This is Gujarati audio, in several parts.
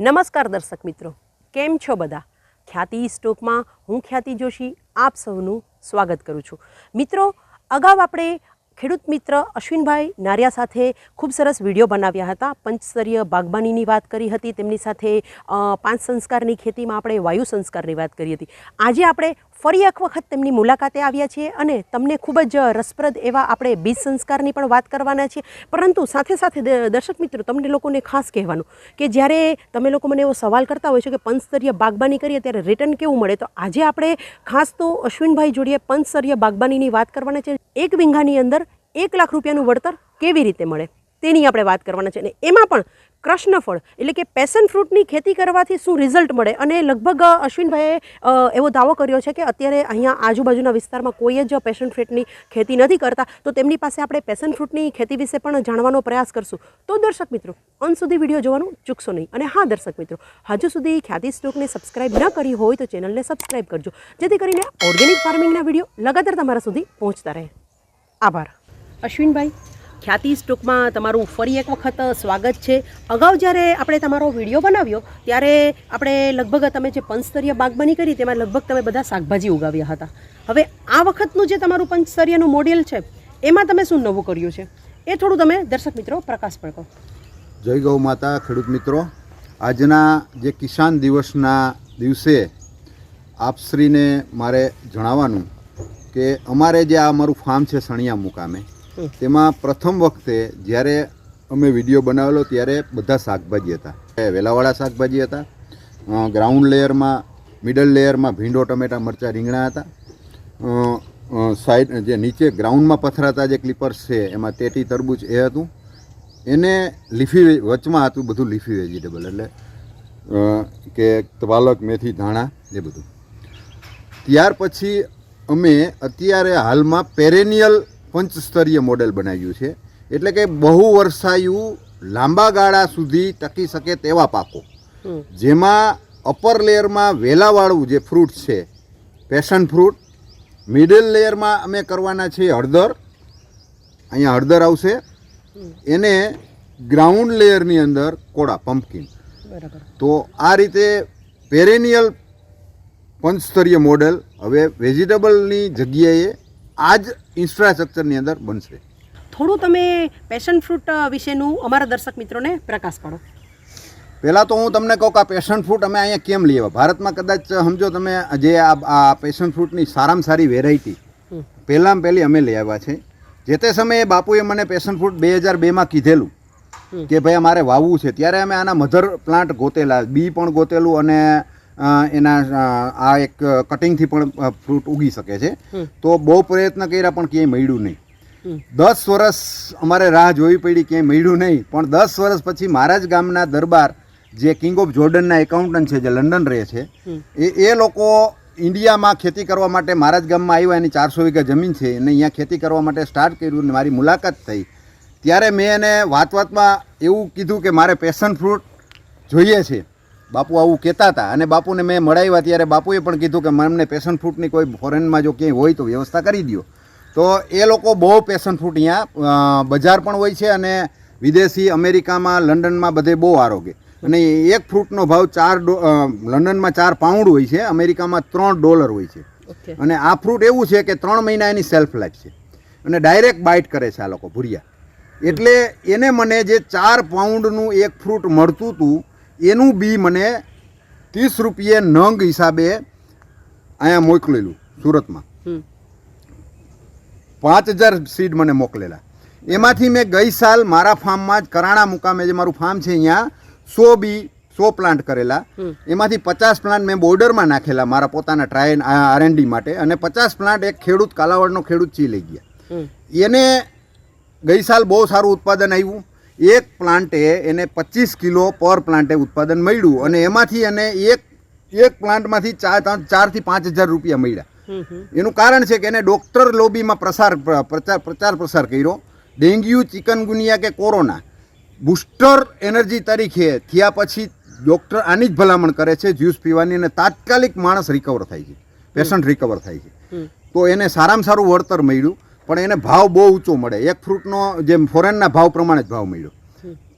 નમસ્કાર દર્શક મિત્રો, કેમ છો બધા? ખ્યાતિ સ્ટોકમાં હું ખ્યાતિ જોશી, આપ સૌનું સ્વાગત કરું છું. મિત્રો, અગાઉ આપણે ખેડૂત મિત્ર અશ્વિનભાઈ નારિયા સાથે ખૂબ સરસ વીડિયો બનાવ્યા હતા. પંચસ્તરીય બાગબાનીની વાત કરી હતી. તેમની સાથે પાંચ સંસ્કારની ખેતીમાં આપણે વાયુ સંસ્કારની વાત કરી હતી. આજે આપણે ફરી એક વખત તેમની મુલાકાતે આવ્યા છીએ અને તમને ખૂબ જ રસપ્રદ એવા આપણે બીજ સંસ્કારની પણ વાત કરવાના છીએ. પરંતુ સાથે સાથે દર્શક મિત્રો, તમને લોકોને ખાસ કહેવાનું કે જ્યારે તમે લોકો મને એવો સવાલ કરતા હોય છો કે પંચસ્તરીય બાગબાની કરીએ ત્યારે રિટર્ન કેવું મળે, તો આજે આપણે ખાસ તો અશ્વિનભાઈ જોડીએ પંચસ્તરીય બાગબાનીની વાત કરવાના છે એક વીંઘાની અંદર એક લાખ રૂપિયાનું વળતર કેવી રીતે મળે? તેની આપણે વાત કરવાના છે. અને એમાં પણ કૃષ્ણફળ એટલે કે પેશન ફ્રૂટની ખેતી કરવાથી શું રિઝલ્ટ મળે? અને લગભગ અશ્વિનભાઈએ એવો દાવો કર્યો છે કે અત્યારે અહીંયા આજુબાજુના વિસ્તારમાં કોઈ જ પેશન ફ્રૂટની ખેતી નથી કરતા. તો તેમની પાસે આપણે પેશન ફ્રૂટની ખેતી વિશે પણ જાણવાનો પ્રયાસ કરશું. તો દર્શક મિત્રો, અંત સુધી વીડિયો જોવાનું ચૂકશો નહીં. અને હા, દર્શક મિત્રો, હજુ સુધી ખ્યાતિ સ્ટોકને સબસ્ક્રાઇબ ન કરી હોય તો ચેનલને સબસ્ક્રાઇબ કરજો. જેથી કરીને ઓર્ગેનિક ફાર્મિંગના વીડિયો લગાતાર તમારા સુધી પહોંચતા રહે. આભાર. અશ્વિનભાઈ ખ્યાતિ સ્ટોકમાં તમારું ફરી એક વખત સ્વાગત છે. અગાઉ જ્યારે આપણે તમારો વીડિયો બનાવ્યો, ત્યારે આપણે લગભગ તમે જે પંચસ્તરીય બાગબાની કરી, તેમાં લગભગ તમે બધા શાકભાજી ઉગાવ્યા હતા. હવે આ વખતનું જે તમારું પંચસ્તરીયનું મોડેલ છે, એમાં તમે શું નવું કર્યું છે? એ થોડું તમે દર્શક મિત્રો પ્રકાશ પણ કહો જય ગૌ માતા, ખેડૂત મિત્રો. આજના જે કિસાન દિવસના દિવસે આપશ્રીને મારે જણાવવાનું કે અમારે જે આ અમારું ફાર્મ છે સણિયા મુકામે. તેમાં પ્રથમ વખતે જ્યારે અમે વીડિયો બનાવેલો ત્યારે બધા શાકભાજી હતા. વેલાવાળા શાકભાજી હતા. ગ્રાઉન્ડ લેયરમાં મિડલ લેયરમાં ભીંડો, ટમેટા, મરચાં રીંગણા હતા. સાઈડ જે નીચે ગ્રાઉન્ડમાં પથરાતા જે ક્લિપર્સ છે, એમાં તેટી, તરબૂચ એ હતું. એને લીફી વચમાં હતું બધું લીફી વેજીટેબલ એટલે કે પાલક, મેથી, ધાણા એ બધું. ત્યાર પછી અમે અત્યારે હાલમાં પેરેનિયલ પંચસ્તરીય મોડેલ બનાવ્યું છે. એટલે કે બહુ વર્ષાયુ લાંબા ગાળા સુધી ટકી શકે તેવા પાકો. જેમાં અપર લેયરમાં વેલાવાળું જે ફ્રૂટ છે પેશન ફ્રૂટ મિડલ લેયરમાં અમે કરવાના છીએ હળદર. અહીંયા હળદર આવશે. એને ગ્રાઉન્ડ લેયરની અંદર કોળા પમ્પકિન તો આ રીતે પેરેનિયલ પંચસ્તરીય મોડેલ હવે વેજીટેબલની જગ્યાએ આ જ ઇન્ફ્રાસ્ટ્રક્ચરની અંદર બનશે. થોડું તમે પેશન ફ્રૂટ વિશેનું અમારા દર્શક મિત્રોને પ્રકાશ પાડો. પહેલાં તો હું તમને કહું કે આ પેશન ફ્રૂટ અમે અહીંયા કેમ લઈ આવ્યા? ભારતમાં કદાચ સમજો તમે જે આ પેશન ફ્રૂટની સારામાં સારી વેરાયટી. પહેલાં પહેલી અમે લઈ આવ્યા છે. જે તે સમયે બાપુએ મને પેશન ફ્રૂટ બે હજાર બેમાં કીધેલું કે ભાઈ અમારે વાવવું છે. ત્યારે અમે આના મધર પ્લાન્ટ ગોતેલા બી પણ ગોતેલું અને એના આ એક કટિંગથી પણ ફ્રૂટ ઉગી શકે છે. તો બહુ પ્રયત્ન કર્યા પણ ક્યાંય મળ્યું નહીં. દસ વર્ષ અમારે રાહ જોવી પડી ક્યાંય મળ્યું નહીં. પણ દસ વર્ષ પછી મારા જ ગામના દરબાર જે કિંગ ઓફ જોર્ડનના એકાઉન્ટન્ટ છે જે લંડન રહે છે એ એ લોકો ઇન્ડિયામાં ખેતી કરવા માટે મારા જ ગામમાં આવ્યા એની ચારસો વીઘા જમીન છે અને અહીંયા ખેતી કરવા માટે સ્ટાર્ટ કર્યું અને મારી મુલાકાત થઈ. ત્યારે મેં એને વાત વાતમાં એવું કીધું કે મારે પેશન ફ્રૂટ જોઈએ છે. બાપુ આવું કહેતા હતા અને બાપુને મેં મળાવ્યા ત્યારે બાપુએ પણ કીધું કે મને પેશન ફ્રૂટની કોઈ ફોરેનમાં જો ક્યાંય હોય તો વ્યવસ્થા કરી દો તો એ લોકો બહુ પેશન ફ્રૂટ અહીંયા બજાર પણ હોય છે અને વિદેશી અમેરિકામાં લંડનમાં બધે બહુ આરોગ્ય અને એક ફ્રૂટનો ભાવ ચાર ડો- લંડનમાં ચાર પાઉન્ડ હોય છે અમેરિકામાં ત્રણ ડોલર હોય છે. અને આ ફ્રૂટ એવું છે કે ત્રણ મહિના એની સેલ્ફ લાઈફ છે. અને ડાયરેક્ટ બાઇટ કરે છે આ લોકો ભૂરિયા. એટલે એને મને જે ચાર પાઉન્ડનું એક ફ્રૂટ મળતું હતું એનું બી મને ત્રીસ રૂપિયે નંગ હિસાબે અહીંયા મોકલેલું સુરતમાં. પાંચ હજાર સીડ મને મોકલેલા. એમાંથી મેં ગઈ સાલ મારા ફાર્મમાં જ કરાણા મુકામે જે મારું ફાર્મ છે અહીંયા સો બી સો પ્લાન્ટ કરેલા. એમાંથી પચાસ પ્લાન્ટ મેં બોર્ડરમાં નાખેલા મારા પોતાના ટ્રાય આરએનડી માટે. અને પચાસ પ્લાન્ટ એક ખેડૂત કાલાવડનો ખેડૂત ચી લઈ ગયા. એને ગઈ સાલ બહુ સારું ઉત્પાદન આવ્યું. એક પ્લાન્ટે એને પચીસ કિલો પર પ્લાન્ટે ઉત્પાદન મળ્યું અને એમાંથી એને એક એક પ્લાન્ટમાંથી ચાર ચારથી પાંચ હજાર રૂપિયા મળ્યા. એનું કારણ છે કે એને ડોક્ટર લોબીમાં પ્રસાર પ્રચાર પ્રચાર પ્રસાર કર્યો. ડેન્ગ્યુ ચિકનગુનિયા કે કોરોના. બુસ્ટર એનર્જી તરીકે થયા પછી ડૉક્ટર આની જ ભલામણ કરે છે જ્યુસ પીવાની અને તાત્કાલિક માણસ રિકવર થાય છે પેશન્ટ રિકવર થાય છે. તો એને સારામાં સારું વળતર મળ્યું. પણ એને ભાવ બહુ ઊંચો મળે. એક ફ્રૂટનો જે ફોરેનના ભાવ પ્રમાણે જ ભાવ મળ્યો.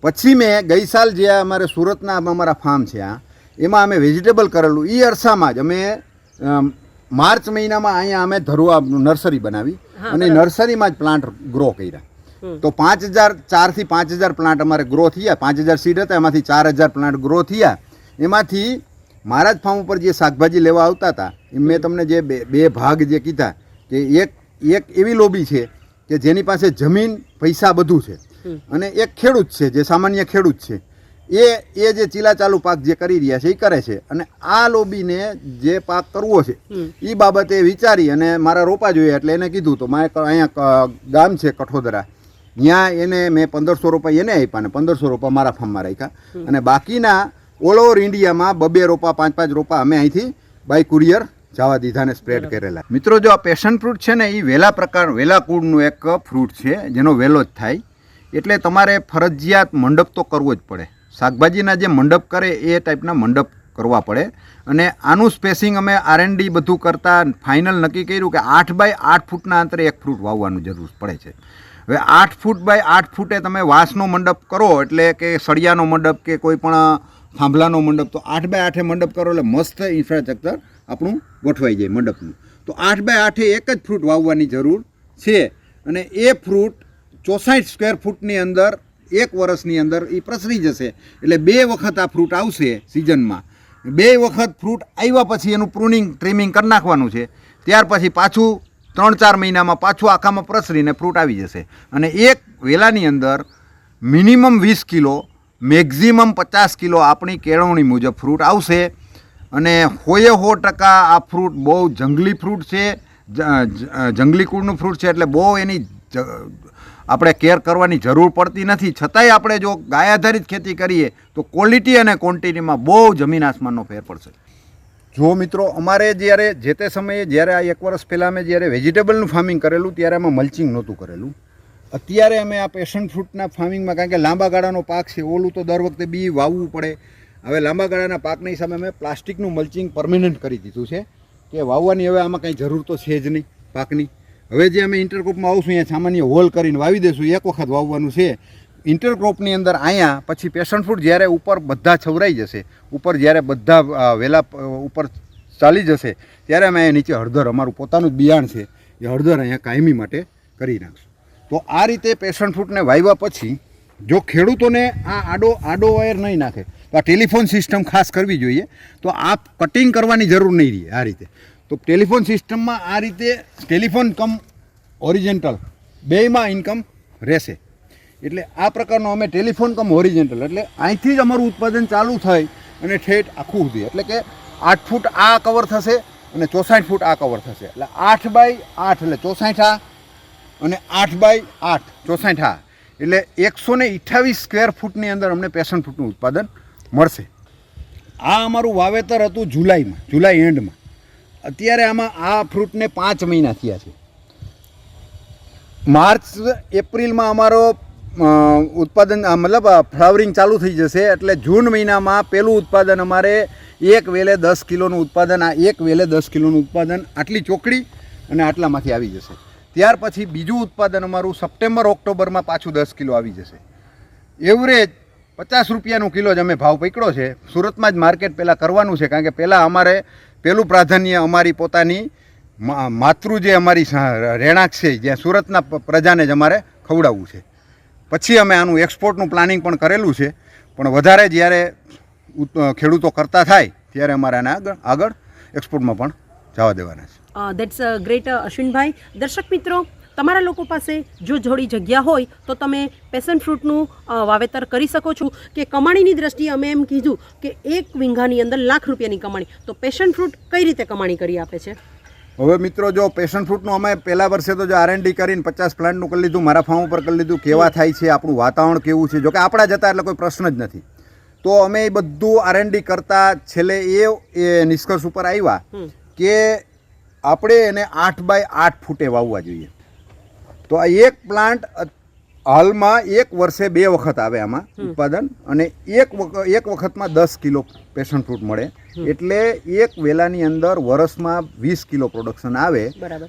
પછી મેં ગઈ સાલ જે અમારે સુરતના અમારા ફાર્મ છે આ એમાં અમે વેજીટેબલ કરેલું. એ અરસામાં જ અમે માર્ચ મહિનામાં અહીંયા અમે ધરુઆ નર્સરી બનાવી અને નર્સરીમાં જ પ્લાન્ટ ગ્રો કર્યા. તો પાંચ હજાર ચારથી પાંચ હજાર પ્લાન્ટ અમારે ગ્રો થયા. પાંચ હજાર સીડ હતા એમાંથી ચાર હજાર પ્લાન્ટ ગ્રો થયા. એમાંથી મારા જ ફાર્મ ઉપર જે શાકભાજી લેવા આવતા હતા એ મેં તમને જે બે બે ભાગ જે કીધા કે એક એક એવી લોબી છે કે જેની પાસે જમીન પૈસા બધું છે. અને એક ખેડૂત છે જે સામાન્ય ખેડૂત છે. એ એ જે ચીલા ચાલુ પાક જે કરી રહ્યા છે એ કરે છે. અને આ લોબીને જે પાક કરવો છે એ બાબતે વિચારી અને મારા રોપા જોઈએ એટલે એને કીધું તો મારે અહીંયા ગામ છે કઠોદરા. ત્યાં એને મેં પંદરસો રૂપિયા એને આપ્યા ને પંદરસો રૂપિયા મારા ફાર્મમાં રાખ્યા. અને બાકીના ઓલ ઓવર ઇન્ડિયામાં બબે રોપા પાંચ પાંચ રોપા અમે અહીંથી બાય કુરિયર જવા દીધાને સ્પ્રેડ કરેલા. મિત્રો જો આ પેશન ફ્રૂટ છે ને એ વેલા પ્રકાર વેલા કુળનું એક ફ્રૂટ છે જેનો વેલો જ થાય. એટલે તમારે ફરજિયાત મંડપ તો કરવો જ પડે. શાકભાજીના જે મંડપ કરે એ ટાઈપના મંડપ કરવા પડે. અને આનું સ્પેસિંગ અમે આરએનડી બધું કરતાં ફાઇનલ નક્કી કર્યું કે આઠ બાય આઠ ફૂટના અંતરે એક ફ્રૂટ વાવવાનું જરૂર પડે છે. હવે આઠ ફૂટ બાય આઠ ફૂટે તમે વાંસનો મંડપ કરો એટલે કે સળિયાનો મંડપ કે કોઈ પણ થાંભલાનો મંડપ તો આઠ બાય આઠે મંડપ કરો એટલે મસ્ત ઇન્ફ્રાસ્ટ્રક્ચર આપણું ગોઠવાઈ જાય મંડપનું. તો આઠ બાય આઠે એક જ ફ્રૂટ વાવવાની જરૂર છે. અને એ ફ્રૂટ ચોસાઠ સ્ક્વેર ફૂટની અંદર, એક વર્ષની અંદર એ પ્રસરી જશે. એટલે બે વખત આ ફ્રૂટ આવશે સિઝનમાં. બે વખત ફ્રૂટ આવ્યા પછી એનું પ્રુનિંગ, ટ્રીમિંગ કરી નાખવાનું છે. ત્યાર પછી પાછું ત્રણ ચાર મહિનામાં પાછું આખામાં પ્રસરીને ફ્રૂટ આવી જશે. અને એક વેલાની અંદર મિનિમમ વીસ કિલો, મેક્ઝિમમ પચાસ કિલો આપણી કેળવણી મુજબ ફ્રૂટ આવશે. અને હોએ હો ટકા આ ફ્રૂટ બહુ જંગલી ફ્રૂટ છે જંગલી કુળનું ફ્રૂટ છે, એટલે બહુ એની આપણે કેર કરવાની જરૂર પડતી નથી. છતાંય આપણે જો ગાય આધારિત ખેતી કરીએ, તો ક્વોલિટી અને ક્વોન્ટિટીમાં બહુ જમીન આસમાનનો ફેર પડશે. જો મિત્રો, અમારે જ્યારે, જે તે સમયે જ્યારે આ એક વર્ષ પહેલાં અમે જ્યારે વેજીટેબલનું ફાર્મિંગ કરેલું, ત્યારે અમે મલ્ચિંગ નહોતું કરેલું. અત્યારે અમે આ પેશન ફ્રૂટના ફાર્મિંગમાં, કારણ કે લાંબા ગાળાનો પાક છે, ઓલું તો દર વખતે બી વાવવું પડે. હવે લાંબા ગાળાના પાકની સામે મેં પ્લાસ્ટિકનું મલ્ચિંગ પરમેનન્ટ કરી દીધું છે કે વાવવાની હવે આમાં કંઈ જરૂર તો છે જ નહીં પાકની. હવે જે અમે ઇન્ટરક્રોપમાં આવશું અહીંયા સામાન્ય હોલ કરીને વાવી દઈશું, એક વખત વાવવાનું છે. ઇન્ટરક્રોપની અંદર અહીંયા, પછી પેશન ફ્રૂટ જ્યારે ઉપર બધા છવરાઈ જશે, ઉપર જ્યારે બધા વેલા ઉપર ચાલી જશે, ત્યારે અમે અહીંયા નીચે હળદર, અમારું પોતાનું જ બિયાણ છે, એ હળદર અહીંયા કાયમી માટે કરી નાખશું. તો આ રીતે પેશન ફ્રૂટને વાવ્યા પછી, જો ખેડૂતોને આ આડો આડો વાયર નહીં નાખે તો આ ટેલિફોન સિસ્ટમ ખાસ કરવી જોઈએ. તો આ કટિંગ કરવાની જરૂર નહીં રહે આ રીતે. તો ટેલિફોન સિસ્ટમમાં આ રીતે ટેલિફોન કમ ઓરિજેન્ટલ, બેયમાં ઇન્કમ રહેશે. એટલે આ પ્રકારનો અમે ટેલિફોન કમ ઓરિજેન્ટલ, એટલે અહીંથી જ અમારું ઉત્પાદન ચાલુ થાય અને ઠેઠ આખું સુધી એટલે કે આઠ ફૂટ આ કવર થશે અને ચોસાઠ ફૂટ આ કવર થશે. એટલે આઠ બાય આઠ, એટલે ચોસાઠ આ અને આઠ બાય આઠ, ચોસાઠ આ. એટલે એકસો ને અઠ્ઠાવીસ સ્ક્વેર ફૂટની અંદર અમને પેશન ફૂટનું ઉત્પાદન મળશે. આ અમારું વાવેતર હતું જુલાઈમાં, જુલાઈ એન્ડમાં. અત્યારે આમાં આ ફ્રૂટને પાંચ મહિના થયા છે. માર્ચ, એપ્રિલમાં અમારો ઉત્પાદન મતલબ ફ્લાવરિંગ ચાલુ થઈ જશે એટલે જૂન મહિનામાં પહેલું ઉત્પાદન અમારે એક વેલે દસ કિલોનું ઉત્પાદન, આ એક વેલે દસ કિલોનું ઉત્પાદન આટલી ચોકડી અને આટલામાંથી આવી જશે. ત્યાર પછી બીજું ઉત્પાદન અમારું સપ્ટેમ્બર, ઓક્ટોબરમાં પાછું દસ કિલો આવી જશે. એવરેજ પચાસ રૂપિયાનું કિલો જ અમે ભાવ પકડ્યો છે. સુરતમાં જ માર્કેટ પહેલાં કરવાનું છે, કારણ કે પહેલાં અમારે પહેલું પ્રાધાન્ય અમારી પોતાની માતૃ જે અમારી રહેણાંક છે, જ્યાં સુરતના પ્રજાને જ અમારે ખવડાવવું છે. પછી અમે આનું એક્સપોર્ટનું પ્લાનિંગ પણ કરેલું છે, પણ વધારે જ્યારે ખેડૂતો કરતા થાય, ત્યારે અમારે આને આગળ આગળ એક્સપોર્ટમાં પણ જવા દેવાના છે. દેટ્સ ગ્રેટ અશ્વિનભાઈ. દર્શક મિત્રો તમારા લોકો પાસે જો જોડી જગ્યા હોય તો તમે પેશન ફ્રૂટનું વાવેતર કરી શકો છો કે કમાણીની દ્રષ્ટિએ અમે એમ કીધું કે એક વીંઘાની અંદર લાખ રૂપિયાની કમાણી. તો પેશન ફ્રૂટ કઈ રીતે કમાણી કરી આપે છે? હવે મિત્રો જો પેશન ફ્રૂટનું અમે પહેલા વર્ષે તો જો આરએનડી કરીને પચાસ પ્લાન્ટનું કરી લીધું મારા ફાર્મ ઉપર કરી લીધું કેવા થાય છે આપણું વાતાવરણ કેવું છે જો કે આપણા જતા એટલે કોઈ પ્રશ્ન જ નથી. તો અમે એ બધું આરએનડી કરતા છેલ્લે એ એ નિષ્કર્ષ ઉપર આવ્યા કે આપણે એને આઠ બાય આઠ ફૂટે વાવવા જોઈએ. તો આ એક પ્લાન્ટ હાલમાં એક વર્ષે બે વખત આવે આમાં ઉત્પાદન અને એક વખત એક વખતમાં દસ કિલો પેશન ફ્રૂટ મળે. એટલે એક વેલાની અંદર વર્ષમાં વીસ કિલો પ્રોડક્શન આવે.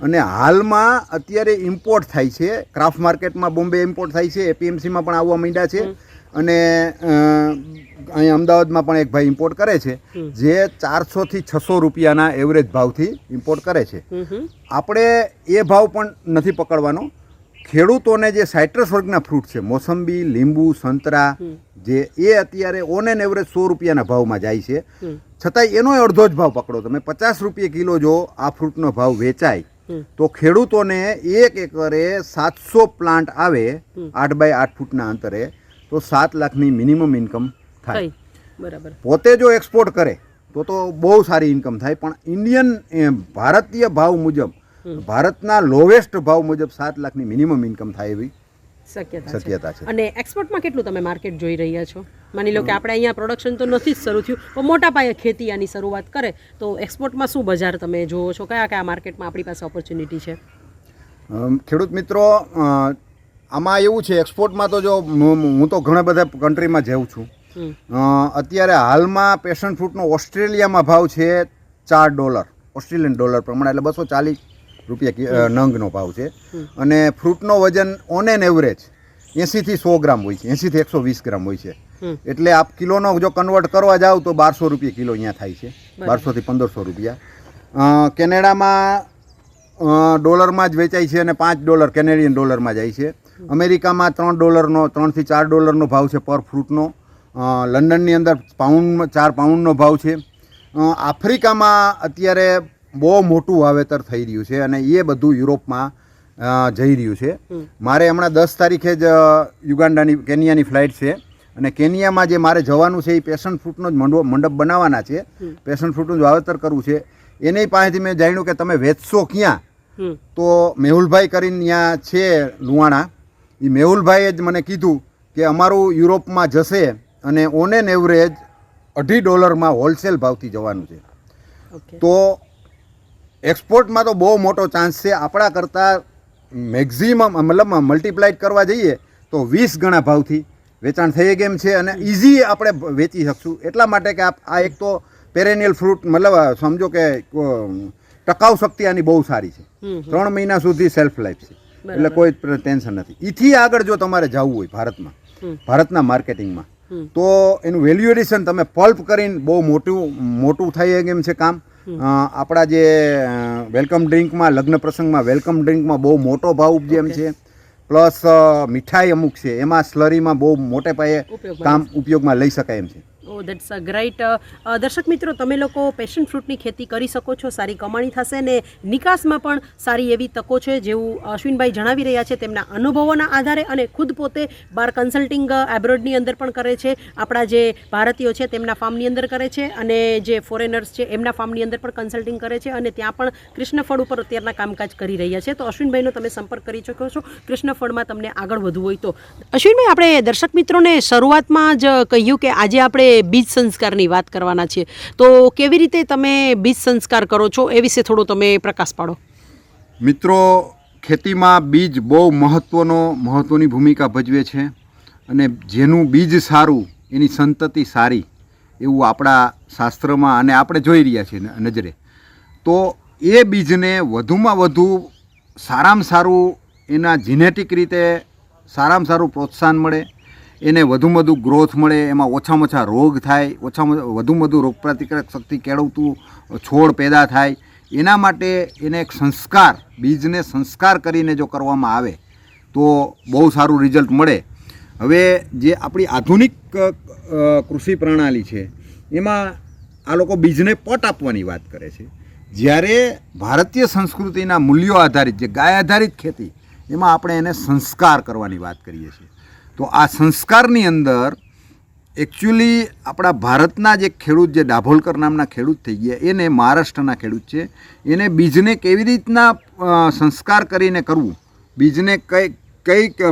અને હાલમાં અત્યારે ઇમ્પોર્ટ થાય છે. ક્રાફ્ટ માર્કેટમાં બોમ્બે ઇમ્પોર્ટ થાય છે. એપીએમસીમાં પણ આવવા માંડ્યા છે. અને અહીં અહીંયા અમદાવાદમાં પણ એક ભાઈ ઇમ્પોર્ટ કરે છે. જે ચારસોથી છસો રૂપિયાના એવરેજ ભાવથી ઇમ્પોર્ટ કરે છે. આપણે એ ભાવ પણ નથી પકડવાનો. ખેડૂતોને જે સાઇટ્રસ વર્ગના ફ્રૂટ છે મોસંબી લીંબુ સંતરા જે એ અત્યારે ઓન એન એવરેજ સો રૂપિયાના ભાવમાં જાય છે. છતાંય એનો અડધો જ ભાવ પકડો. તમે પચાસ રૂપિયા કિલો જો આ ફ્રૂટનો ભાવ વેચાય તો ખેડૂતોને એક એકરે સાતસો પ્લાન્ટ આવે આઠ બાય આઠ ફૂટના અંતરે તો સાત લાખની મિનિમમ ઇન્કમ થાય. બરાબર. પોતે જો એક્સપોર્ટ કરે તો તો બહુ સારી ઇન્કમ થાય. પણ ઇન્ડિયન ભારતીય ભાવ મુજબ ભારતના લોવેસ્ટ ભાવ મુજબ સાત લાખની મિનિમમ ઇન્કમ થાય એવી શક્યતા છે. અને એક્સપોર્ટમાં કેટલું તમે માર્કેટ જોઈ રહ્યા છો? માની લો કે આપણે અહીંયા પ્રોડક્શન તો નથી જ શરૂ થયું પણ મોટા પાયે ખેતી આની શરૂઆત કરે તો એક્સપોર્ટમાં શું બજાર તમે જોવો છો? કયા કયા માર્કેટમાં આપણી પાસે ઓપોર્ચ્યુનિટી છે? ખેડૂત મિત્રો આમાં એવું છે એક્સપોર્ટમાં તો જો હું હું તો ઘણા બધા કન્ટ્રીમાં જાઉં છું. અત્યારે હાલમાં પેશન ફ્રૂટનો ઓસ્ટ્રેલિયામાં ભાવ છે ચાર ડોલર ઓસ્ટ્રેલિયન ડોલર પ્રમાણે એટલે બસો ચાલીસ રૂપિયા કિ- નંગનો ભાવ છે. અને ફ્રૂટનો વજન ઓન એન એવરેજ એંસીથી સો ગ્રામ હોય છે એંસીથી એકસો વીસ ગ્રામ હોય છે. એટલે આપ કિલોનો જો કન્વર્ટ કરવા જાવ તો બારસો રૂપિયા કિલો અહીંયા થાય છે. બારસોથી પંદરસો રૂપિયા. કેનેડામાં ડોલરમાં જ વેચાય છે અને પાંચ ડોલર કેનેડિયન ડોલરમાં જાય છે. અમેરિકામાં ત્રણ ડોલરનો ત્રણથી ચાર ડોલરનો ભાવ છે પર ફ્રૂટનો. લંડનની અંદર પાઉન્ડ ચાર પાઉન્ડનો ભાવ છે. આફ્રિકામાં અત્યારે બહુ મોટું વાવેતર થઈ રહ્યું છે અને એ બધું યુરોપમાં જઈ રહ્યું છે. મારે હમણાં દસ તારીખે જ યુગાન્ડાની કેનિયાની ફ્લાઇટ છે. અને કેનિયામાં જે મારે જવાનું છે એ પેશન ફ્રૂટનો જ મંડો મંડપ બનાવવાના છે. પેશન ફ્રૂટનું જ વાવેતર કરવું છે. એની પાસેથી મેં જાણ્યું કે તમે વેચશો ક્યાં? તો મેહુલભાઈ કરીને ત્યાં છે લુવાણા એ મેહુલભાઈએ જ મને કીધું કે અમારું યુરોપમાં જશે અને ઓન એન એવરેજ અઢી ડોલરમાં હોલસેલ ભાવથી જવાનું છે. તો એક્સપોર્ટમાં તો બહુ મોટો ચાન્સ છે. આપણા કરતાં મેક્ઝિમમ મતલબ મલ્ટીપ્લાઇડ કરવા જઈએ તો વીસ ગણા ભાવથી વેચાણ થઈ કેમ છે અને ઇઝી આપણે વેચી શકશું. એટલા માટે કે આ આ એક તો પેરેનિયલ ફ્રૂટ મતલબ સમજો કે ટકાઉ શક્તિ આની બહુ સારી છે. ત્રણ મહિના સુધી સેલ્ફ લાઈફ છે. એટલે કોઈ ટેન્શન નથી. એથી આગળ જો તમારે જવું હોય ભારતમાં ભારતના માર્કેટિંગમાં તો એનું વેલ્યુએડિશન તમે પલ્પ કરીને બહુ મોટું મોટું થઈ એમ છે કામ. આપણા જે વેલકમ ડ્રિંકમાં લગ્ન પ્રસંગમાં વેલકમ ડ્રિંકમાં બહુ મોટો ભાવ ઉપજે એમ છે. પ્લસ મીઠાઈ અમુક છે. એમાં સ્લરીમાં બહુ મોટે પાયે કામ ઉપયોગમાં લઈ શકાય એમ છે. ઓ દેટ્સ અ ગ્રેટ દર્શક મિત્રો, તમે લોકો પેશન ફ્રૂટની ખેતી કરી શકો છો, સારી કમાણી થશે ને નિકાસમાં પણ સારી એવી તકો છે જેવું અશ્વિનભાઈ જણાવી રહ્યા છે તેમના અનુભવોના આધારે અને ખુદ પોતે બાર કન્સલ્ટિંગ એબ્રોડની અંદર પણ કરે છે. આપણા જે ભારતીયો છે તેમના ફાર્મની અંદર કરે છે અને જે ફોરેનર્સ છે એમના ફાર્મની અંદર પણ કન્સલ્ટિંગ કરે છે અને ત્યાં પણ કૃષ્ણફળ ઉપર અત્યારના કામકાજ કરી રહ્યા છે. તો અશ્વિનભાઈનો તમે સંપર્ક કરી શકો છો, કૃષ્ણફળમાં તમને આગળ વધવું હોય તો. અશ્વિનભાઈ, આપણે દર્શક મિત્રોને શરૂઆતમાં જ કહ્યું કે આજે આપણે બીજ સંસ્કારની વાત કરવાના છીએ. તો કેવી રીતે તમે બીજ સંસ્કાર કરો છો એ વિશે થોડો તમે પ્રકાશ પાડો. મિત્રો, ખેતીમાં બીજ બહુ મહત્ત્વનો મહત્ત્વની ભૂમિકા ભજવે છે અને જેનું બીજ સારું, એની સંતતિ સારી, એવું આપણા શાસ્ત્રમાં અને આપણે જોઈ રહ્યા છીએ નજરે. તો એ બીજને વધુમાં વધુ સારામાં સારું એના જીનેટિક રીતે સારામાં સારું પ્રોત્સાહન મળે એને વધુમાં વધુ ગ્રોથ મળે, એમાં ઓછામાં ઓછા રોગ થાય, ઓછામાં વધુમાં વધુ રોગપ્રતિકારક શક્તિ કેળવતું છોડ પેદા થાય, એના માટે એને એક સંસ્કાર, બીજને સંસ્કાર કરીને જો કરવામાં આવે, તો બહુ સારું રિઝલ્ટ મળે. હવે જે આપણી આધુનિક કૃષિ પ્રણાલી છે, એમાં આ લોકો બીજને પટ આપવાની વાત કરે છે. જ્યારે ભારતીય સંસ્કૃતિના મૂલ્યો આધારિત, જે ગાય આધારિત ખેતી, એમાં આપણે એને સંસ્કાર કરવાની વાત કરીએ છીએ. તો આ સંસ્કારની અંદર એકચ્યુઅલી આપણા ભારતના જે ખેડૂત જે ડાભોલકર નામના ખેડૂત થઈ ગયા, એને મહારાષ્ટ્રના ખેડૂત છે. એને બીજને કેવી રીતના સંસ્કાર કરીને કરવું? બીજને કઈ કઈ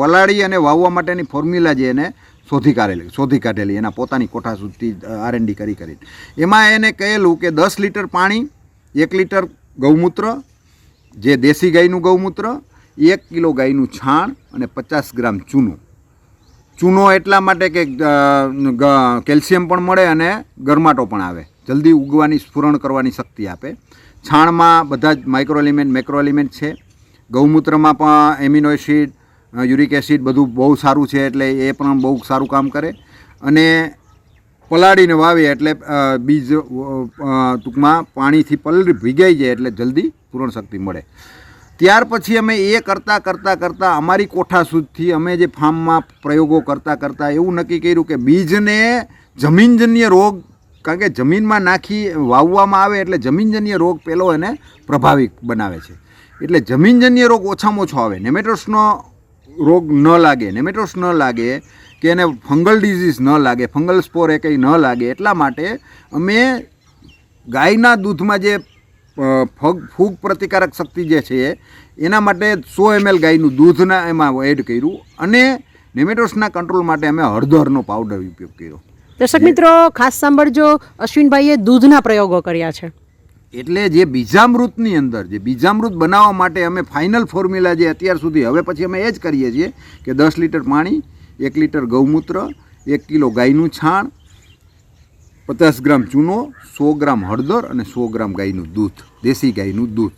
બલાડી અને વાવવા માટેની ફોર્મ્યુલા જે એને શોધી કાઢેલી શોધી કાઢેલી, એના પોતાની કોઠા સુધી આરએનડી કરી કરી. એમાં એને કહેલું કે દસ લીટર પાણી, એક લીટર ગૌમૂત્ર, જે દેશી ગાયનું ગૌમૂત્ર એક કિલો ગાયનું છાણ અને પચાસ ગ્રામ ચૂનો. ચૂનો એટલા માટે કે કેલ્શિયમ પણ મળે અને ગરમાટો પણ આવે. જલ્દી ઉગવાની, સ્ફુરણ કરવાની શક્તિ આપે. છાણમાં બધા જ માઇક્રો એલિમેન્ટ મેક્રો એલિમેન્ટ છે. ગૌમૂત્રમાં પણ એમિનો એસિડ યુરિક એસિડ બધું બહુ સારું છે એટલે એ પણ બહુ સારું કામ કરે. અને પલાળીને વાવીએ એટલે બીજ ટૂંકમાં પાણીથી પલળી ભીગાઈ જાય એટલે જલ્દી પૂરણ શક્તિ મળે. ત્યાર પછી અમે એ કરતાં કરતાં કરતાં અમારી કોઠા સુધથી અમે જે ફાર્મમાં પ્રયોગો કરતાં કરતાં એવું નક્કી કર્યું કે બીજને જમીનજન્ય રોગ, કારણ કે જમીનમાં નાખી વાવવામાં આવે એટલે જમીનજન્ય રોગ પહેલો એને પ્રભાવિત બનાવે છે. એટલે જમીનજન્ય રોગ ઓછામાં ઓછો આવે. નેમેટોસનો રોગ ન લાગે નેમેટોસ ન લાગે કે એને ફંગલ ડિઝીઝ ન લાગે, ફંગલ સ્પોર એ કંઈ ન લાગે, એટલા માટે અમે ગાયના દૂધમાં જે ફગ ફૂગ પ્રતિકારક શક્તિ જે છે એના માટે સો એમએલ ગાયનું દૂધના એમાં એડ કર્યું અને નેમેટોસના કંટ્રોલ માટે અમે હળદરનો પાવડર ઉપયોગ કર્યો. દર્શક મિત્રો ખાસ સાંભળજો અશ્વિનભાઈએ દૂધના પ્રયોગો કર્યા છે. એટલે જે બીજામૃતની અંદર જે બીજામૃત બનાવવા માટે અમે ફાઇનલ ફોર્મ્યુલા જે અત્યાર સુધી હવે પછી અમે એ જ કરીએ છીએ કે દસ લીટર પાણી એક લીટર ગૌમૂત્ર એક કિલો ગાયનું છાણ પચાસ ગ્રામ ચૂનો, સો ગ્રામ હળદર અને સો ગ્રામ ગાયનું દૂધ, દેશી ગાયનું દૂધ.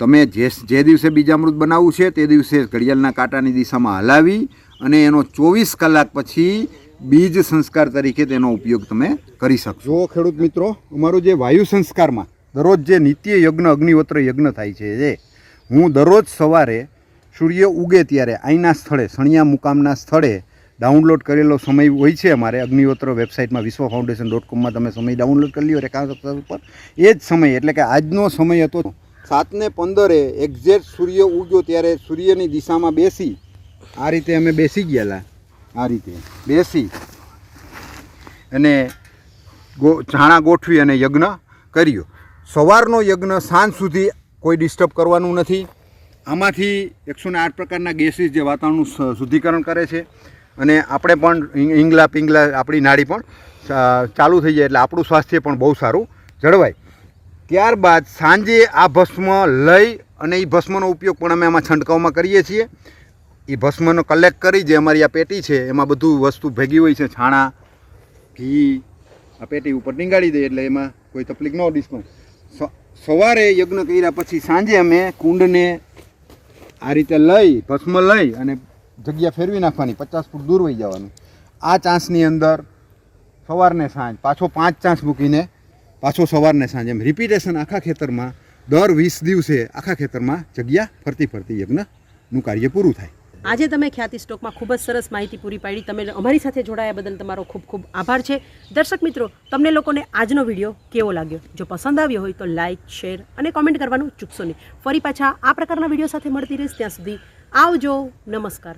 તમે જે જે દિવસે બીજામૃત બનાવવું છે તે દિવસે ઘડિયાળના કાંટાની દિશામાં હલાવી અને એનો ચોવીસ કલાક પછી બીજ સંસ્કાર તરીકે તેનો ઉપયોગ તમે કરી શકશો. જો ખેડૂત મિત્રો, અમારું જે વાયુ સંસ્કારમાં દરરોજ જે નિત્ય યજ્ઞ અગ્નિવત્ર યજ્ઞ થાય છે જે, હું દરરોજ સવારે સૂર્ય ઉગે ત્યારે અહીંના સ્થળે, સણિયા મુકામના સ્થળે ડાઉનલોડ કરેલો સમય હોય છે અમારે અગ્નિહોત્ર વેબસાઇટમાં વિશ્વ ફાઉન્ડેશન ડોટ કોમમાં તમે સમય ડાઉનલોડ કરી લ્યો રેખા ઉપર એ જ સમય, એટલે કે આજનો સમય હતો. સાતને પંદરે એક્ઝેક્ટ સૂર્ય ઉગ્યો ત્યારે સૂર્યની દિશામાં બેસી. આ રીતે અમે બેસી ગયેલા. આ રીતે બેસી અને ગો, છાણા ગોઠવી અને યજ્ઞ કર્યો. સવારનો યજ્ઞ સાંજ સુધી કોઈ ડિસ્ટર્બ કરવાનું નથી. આમાંથી એકસો ને આઠ પ્રકારના ગેસીસ જે વાતાવરણનું શુદ્ધિકરણ કરે છે. અને આપણે પણ ઈંગ- ઈંગલા પિંગલા આપણી નાડી પણ ચાલુ થઈ જાય એટલે આપણું સ્વાસ્થ્ય પણ બહુ સારું જળવાય. ત્યારબાદ સાંજે આ ભસ્મ લઈ અને એ ભસ્મનો ઉપયોગ પણ અમે આમાં છંટકાવમાં કરીએ છીએ. એ ભસ્મનો કલેક્ટ કરી જે અમારી આ પેટી છે, એમાં બધું વસ્તુ ભેગી હોય છે, છાણા, ઘી, આ પેટી ઉપર નીંગાળી દઈએ એટલે એમાં કોઈ તકલીફ ન ડિસ્પોઝ સવારે યજ્ઞ કર્યા પછી સાંજે અમે કુંડને આ રીતે લઈ, ભસ્મ લઈ અને જગ્યા ફેરવી નાખવાની, પચાસ ફૂટ દૂર વહી જવાનું. આ ચાંસની અંદર સવારને સાંજ, પાછો પાંચ ચાંસ મૂકીને પાછો સવારને સાંજ, એમ રિપીટેશન આખા ખેતરમાં, દર વીસ દિવસે આખા ખેતરમાં જગ્યા ફરતી ફરતી યજ્ઞનું કાર્ય પૂરું થાય. આજે તમે ખ્યાતિ સ્ટોકમાં ખૂબ જ સરસ માહિતી પૂરી પાડી. તમે અમારી સાથે જોડાયા બદલ તમારો ખૂબ ખૂબ આભાર છે. દર્શક મિત્રો, તમને લોકોને આજનો વીડિયો કેવો લાગ્યો? જો પસંદ આવ્યો હોય તો લાઇક શેર અને કોમેન્ટ કરવાનું ચૂકશો નહીં. ફરી પાછા આ પ્રકારના વીડિયો સાથે મળતી રહીશ. ત્યાં સુધી આવજો. નમસ્કાર.